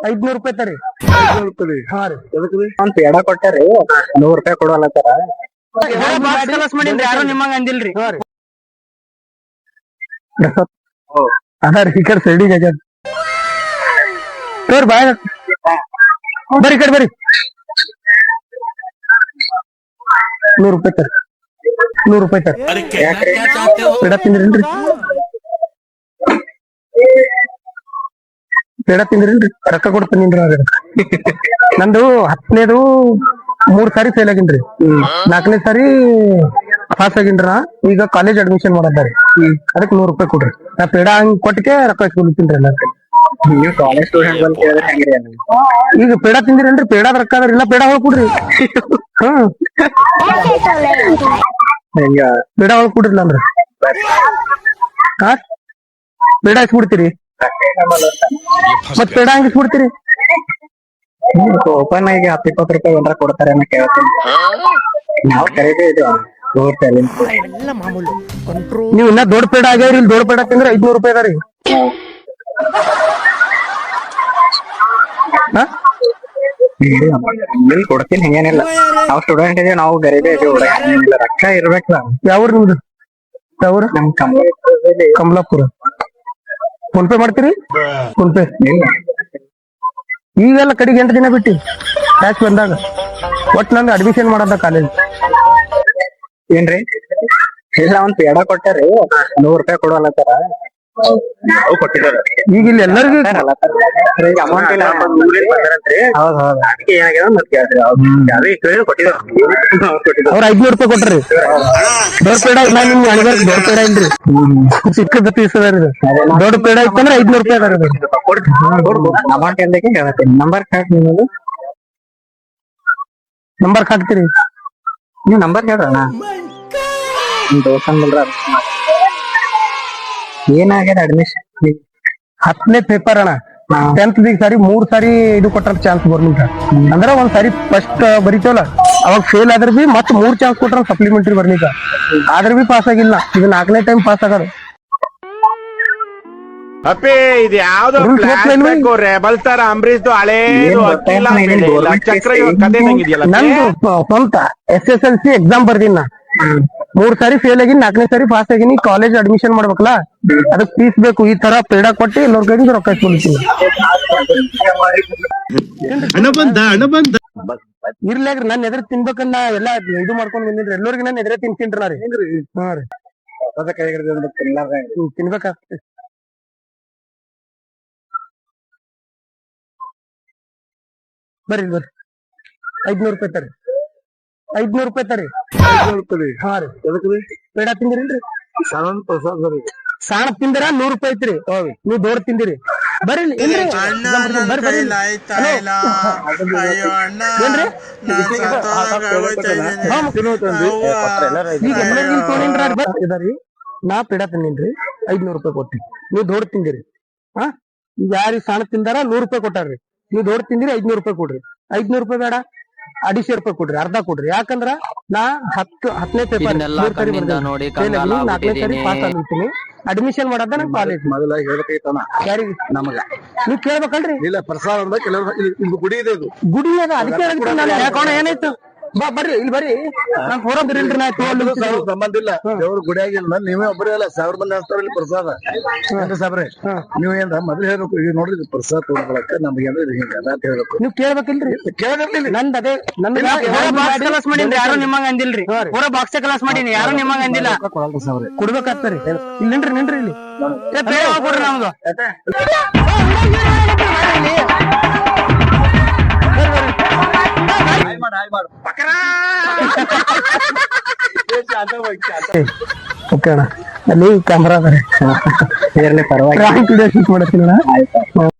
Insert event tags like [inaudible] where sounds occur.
ಐದ್ನೂರ್ ರೂಪಾಯಿ ತರಿ ಹಾ ರೀ ಅಂತ ಪೇಡ ಕೊಟ್ಟಾರಿ ನೂರ್ ರೂಪಾಯಿ ಕೊಡೋಲ್ಲತ್ತಾರ ಯಾರು ನಿಮ್ಮಂಗ ಅಂದಿಲ್ರಿ ಹಾ ರೀ. ಅದ ರೀ. ಈ ಕಡೆ ಸೈಡಿಗೆ ಆಗ್ಯದ ತೋರ್ ಬಾಯ್. ಬರ್ರಿ ಕಡೆ ಬರ್ರಿ ನೂರ್ ರೂಪಾಯಿ ತರಿ ನೂರ್ ರೂಪಾಯಿ ತರಿ ಪೇಡ ತಿಂದ್ರೇನ್ರಿ? ಪೇಡ ತಿಂದ್ರೇನ್ರಿ? ರೊಕ್ಕ ಕೊಡ್ತೀನಿ ನಂದು ಹತ್ತನೇದು ಮೂರ್ ಸಾರಿ ಫೇಲ್ ಆಗಿನ್ರಿ. ನಾಲ್ಕನೇ ಸಾರಿ ಪಾಸ್ ಆಗಿನ್ರ. ಈಗ ಕಾಲೇಜ್ ಅಡ್ಮಿಷನ್ ಮಾಡದ್ದಾರಿ ಅದಕ್ಕೆ ನೂರ್ ರೂಪಾಯಿ ಕೊಡ್ರಿ ನಾ ಪೇಡ ಹಂಗ್ ಕೊಟ್ಟಿಗೆ ರೊಕ್ಕ ಎಲ್ಲ ನೀವು ಕಾಲೇಜ್ ಸ್ಟೂಡೆಂಟ್ ಬಂದ್ ಕೇಳಿದ್ರೆ ಹೆಂಗ್ರಿ ಅಣ್ಣ? ಈಗ ಪೇಡ ತಿಂದಿರೇನ್ರಿ? ಪೇಡಾದ ರೊಕ್ಕ ಅದ್ರಿ ಇಲ್ಲ ಪೇಡ ಹೊಳ್ ಕೊಡ್ರಿ ಹ್ಮ್ ಪೇಡ ಹೊಳ್ ಕೊಡ್ರಿ ಅಂದ್ರೆ. ಹಾ ಪೇಡ ಇಸ್ಬಿಡ್ತೀರಿ. ಮತ್ ಪೇಡ ಹಂಗ್ ಇಸ್ಬಿಡ್ತೀರಿ ಓಪನ್ ಆಗಿ ಹತ್ತು ಇಪ್ಪತ್ತು ರೂಪಾಯಿ ಒಂದ್ರ ಕೊಡ್ತಾರೆ ಅಂತ ಕೇಳ್ತೀನಿ. ನಾವು ಕರೀದೇ ಇದು ನೀವ್ ಇನ್ನ ದೊಡ್ಡ ಪೇಡ ಆಗ್ಯಾವ್ರಿ ಇಲ್ಲಿ ದೊಡ್ಡ ಪೇಡ ತಿಂದ್ರೆ ಐದ್ನೂರ್ ರೂಪಾಯಿ ಅದಾರಿ ಇಲ್ಲಿ ಕೊಡ್ತೀನಿ ಹಿಂಗೇನಿಲ್ಲ. ನಾವು ಸ್ಟೂಡೆಂಟ್ ಇದೀವಿ ನಾವು ಗರಿಬೇ ಇದೀವಿ ಹುಡುಗ. ರೊಕ್ಕ ಇರ್ಬೇಕಲ್ಲ ಯಾವ್ರು ನಿಮ್ದು? ಯಾವ್ರು? ನಮ್ ಕಮಲಾಪುರ. ಕಮಲಾಪುರ. ಫೋನ್ ಪೇ ಮಾಡ್ತೀರಿ? ಫೋನ್ ಪೇ ಈಗೆಲ್ಲ ಕಡೆಗೆ ಎಂಟು ದಿನ ಬಿಟ್ಟಿ ಕ್ಯಾಶ್ ಬಂದಾಗ. ಒಟ್ ನಂದು ಅಡ್ಮಿಷನ್ ಮಾಡದ ಕಾಲೇಜ್ ಏನ್ರಿ? ಇಲ್ಲ ಒಂದ್ ಪೇಡ ಕೊಟ್ಟಾರಿ ನೂರ್ ರೂಪಾಯಿ ಕೊಡೋಲ್ಲತ್ತಾರ ಕೊಟ್ಟಿದ್ದಾರೆ. ಈಗ ಇಲ್ಲಿ ಎಲ್ಲರಿಗೂ ಅಮೌಂಟ್ ಇಲ್ಲ ಹೌದ್ ಹೌದ್. ಅದಕ್ಕೆ ಏನಾಗ್ಯದ ಮತ್ತೆ ಕೇಳ್ತೀರಿ ಅದೇ ಕೇಳಿ ಕೊಟ್ಟಿದ್ದಾರೆ. ಅವ್ರ ಐದ್ನೂರು ರೂಪಾಯಿ ಕೊಟ್ರಿ. ದೊಡ್ಡ ಪೇಡ ನಾ ನಿಮ್ಗೆ ಅಣಿಗಾರ ದೊಡ್ಡ ಪೇಡ ಇಲ್ರಿ ಚಿಕ್ಕದ ಪೀಸ್ ಅದ ಇದು. ದೊಡ್ಡ ಪೇಡ ಇತ್ತಂದ್ರೆ ಐದ್ನೂರು ರೂಪಾಯಿ ಅದ ರೀ ಅಮೌಂಟ್ ಎಂದಕ್ಕೆ ಹೇಳ್ತೀನಿ ನಂಬರ್ ನೀನು ನಿಮ್ಮದು ನಂಬರ್ ಹಾಕ್ತೀರಿ. ನೀವು ನಂಬರ್ ಹೇಳ್ರಣ್ಣ ನಿಮ್ ದೋಸ್ತನ್ ಬಿಡ್ರ ಏನಾಗ್ಯದ ಅಡ್ಮಿಷನ್ ಹತ್ತನೇ ಪೇಪರ್ ಅಣ್ಣ. ಟೆಂತ್ ಬಿಗ್ ಸಾರಿ ಮೂರ್ ಸಾರಿ ಇದು ಕೊಟ್ಟಾರ ಚಾನ್ಸ್ ಗೌರ್ಮೆಂಟ್ ಅಂದ್ರ ಒಂದ್ ಸಾರಿ ಫಸ್ಟ್ ಬರಿತೇವಲ್ಲ? ಅವಾಗ ಫೇಲ್ ಆದ್ರ ಬಿ ಮತ್ ಮೂರ್ ಚಾನ್ಸ್ ಕೊಟ್ರ ಸಪ್ಲಿಮೆಂಟರಿ ಬರ್ಲಿಕ್ಕ ಆದ್ರ ಬಿ ಪಾಸ್ ಆಗಿಲ್ಲ. ಇದು ನಾಲ್ಕನೇ ಟೈಮ್ ಪಾಸ್ ಆಗೋದು. ಅಪ್ಪಿ ಇದು ಯಾವ್ದೋ ಅಂಬರೀಶ್ ಹಳೇದು ಚಕ್ರ ನಂದು ಸ್ವಂತ S S L C exam ಬರ್ದಿನ. ನಾ. ಮೂರ್ ಸಾರಿ ಫೇಲ್ ಆಗಿನಿ ನಾಲ್ಕನೇ ಸಾರಿ ಪಾಸ್ ಆಗಿನಿ ಕಾಲೇಜ್ ಅಡ್ಮಿಷನ್ ಮಾಡ್ಬೇಕಲ್ಲ? ಅದಕ್ ಫೀಸ್ ಬೇಕು ಈ ತರ ಪೇಡ ಕೊಟ್ಟು ಎಲ್ಲರ ಕೈ ರೊಕ್ಕ ಇಸ್ಕೊಂಡಿದ್ದೀನಿ ಇರ್ಲಾಗ್ರಿ ನನ್ ಎದ್ರ ತಿನ್ಬೇಕನ್ನ ಎಲ್ಲ ಇದು ಮಾಡ್ಕೊಂಡ್ ಬಂದಿನ್ರಿ ಎಲ್ಲರಿಗೂ ನನ್ನ ಎದ್ರೆ ತಿನ್ಸಿನ್ರಿ ನಾ ರೀ ಹಾ ರೀ. ಹ್ಮ್, ತಿನ್ಬೇಕಾಗ್ತದೆ ಬರ್ರಿ ಬರ್ರಿ. ಐದ್ನೂರ್ ರೂಪಾಯಿ ತರಿ ಐದ್ನೂರ್ ರೂಪಾಯಿ ತರಿ ಹಾ ರೀ ಪೇಡ ತಿಂದಿರಿಲ್ರಿ ಸಾಣ ತಿಂದಿರ ನೂರ್ ರೂಪಾಯಿ ಐತ್ರಿ ನೀವ್ ದೊಡ್ಡ ತಿಂದಿರಿ ಬರ್ರಿ. ಏನ್ರಿ? ಈಗ ಎಲ್ಲರಿಗೂ ಇಲ್ಲಿ ತೊಗೊಂಡ್ರ ಬರ್ರಿ. ಇದಾರಿ ನಾ ಪೇಡ ತಿಂದಿನ್ರಿ ಐದ್ನೂರ್ ರೂಪಾಯಿ ಕೊಟ್ಟಿ ನೀವ್ ದೊಡ್ಡ ತಿಂದಿರಿ ಹಾ ಈಗ ಯಾರಿಗೆ ಸಣ್ಣ ತಿಂದಾರ ನೂರ್ ರೂಪಾಯಿ ಕೊಟ್ಟಾರ್ರಿ ನೀವ್ ದೊಡ್ಡ ತಿಂದಿರಿ ಐದ್ನೂರ್ ರೂಪಾಯಿ ಕೊಡ್ರಿ ಐದ್ನೂರ್ ರೂಪಾಯಿ ಬೇಡ ಅಡಿಶೆ ರೂಪಾಯಿ ಕೊಡ್ರಿ ಅರ್ಧ ಕೊಡ್ರಿ. ಯಾಕಂದ್ರ ನಾ ಹತ್ತು ಹತ್ತನೇ ಪೇಪರ್ ಇದನ್ನೆಲ್ಲ ಕಣ್ಣಿಂದ ನೋಡಿ ನಾಲ್ಕನೇ ಸರಿ. ಪಾಸ್ ಆಗಿರ್ತೀನಿ ಅಡ್ಮಿಷನ್ ಮಾಡದ ನಂಗೆ ಕಾಲೇಜ್ ಮೊದಲ ಹೇಳ್ಬೇಕೈತನ ಯಾರಿಗೆ? ನಮಗ. ನೀವ್ ಕೇಳ್ಬೇಕಲ್ರಿ? ಇಲ್ಲ ಪ್ರಸಾದ ಅನ್ಬೇಕು ಎಲ್ಲರೂ ಇಲ್ಲಿ ಗುಡಿ ಇದೆ ಇದು ಗುಡಿ ಅದ. ಅದಕ್ಕೆ ಹೇಳ್ತೀನಿ ನಾನು. ಯಾಕೋಣ ಏನಾಯ್ತು? ಬಾ ಬರ್ರಿ ಇಲ್ಲಿ ಬರ್ರಿ. ನಾನ್ ಹೊರ ಬಿರಿಲ್ರಿ ನಾ ಸಾವಿರ ಸಂಬಂಧ ಇಲ್ಲ. ದೇವ್ರ ಗುಡಿ ಆಗಿಲ್ಲ. ನೀವೇ ಒಬ್ಬರೇ ಅಲ್ಲ. ಸಾವಿರ ಮಂದಿ ಹಾಕ್ತಾರ ಇಲ್ಲಿ ಪ್ರಸಾದ. ಏನ್ರಿ ಸಾಬ್ರೆ? ನೀವ್ ಏನ್ರ ಮೊದ್ಲು ಹೇಳ್ಬೇಕು. ಈಗ ನೋಡ್ರಿ ಪ್ರಸಾದ ತಗೊಂಡ್ಬಳಕ ನಮ್ಗೆ ಇದು ಹಿಂಗ ಅದ ಅಂತ ಹೇಳ್ಬೇಕು. ನೀವು ಕೇಳ್ಬೇಕಿಲ್ರಿ. ಕೇಳಿರ್ಲಿಲ್ಲ ನಂದ್ ಅದೇ ನಂದ್ ಕ್ಲಾಸ್ ಮಾಡಿನ್ರಿ ಯಾರು ನಿಮ್ಮಂಗ ಅಂದಿಲ್ರಿ. ಪೂರ ಬಾಕ್ಸ್ ಕ್ಲಾಸ್ ಮಾಡೀನಿ ಯಾರು ನಿಮ್ಮಂಗ ಅಂದಿಲ್ಲ. ಕೊಡ್ಬೇಕಾಗ್ತಾರಿ ಇಲ್ಲಿ ನಿನ್ರಿ ನಿಂಡ್ರಿ ಇಲ್ಲಿ. ಬೇಡ ಕೊಡ್ರಿ ನಮ್ದು. [laughs] ಓಕೆ ಅಣ್ಣ. ಅಲ್ಲಿ ಕ್ಯಾಮ್ರಾ ಅದ ಪರವಾಗಿ ವಿಡಿಯೋ ಶೂಟ್ ಮಾಡತ್ತೀನಿ ಅಣ್ಣ ಆಯ್ತು.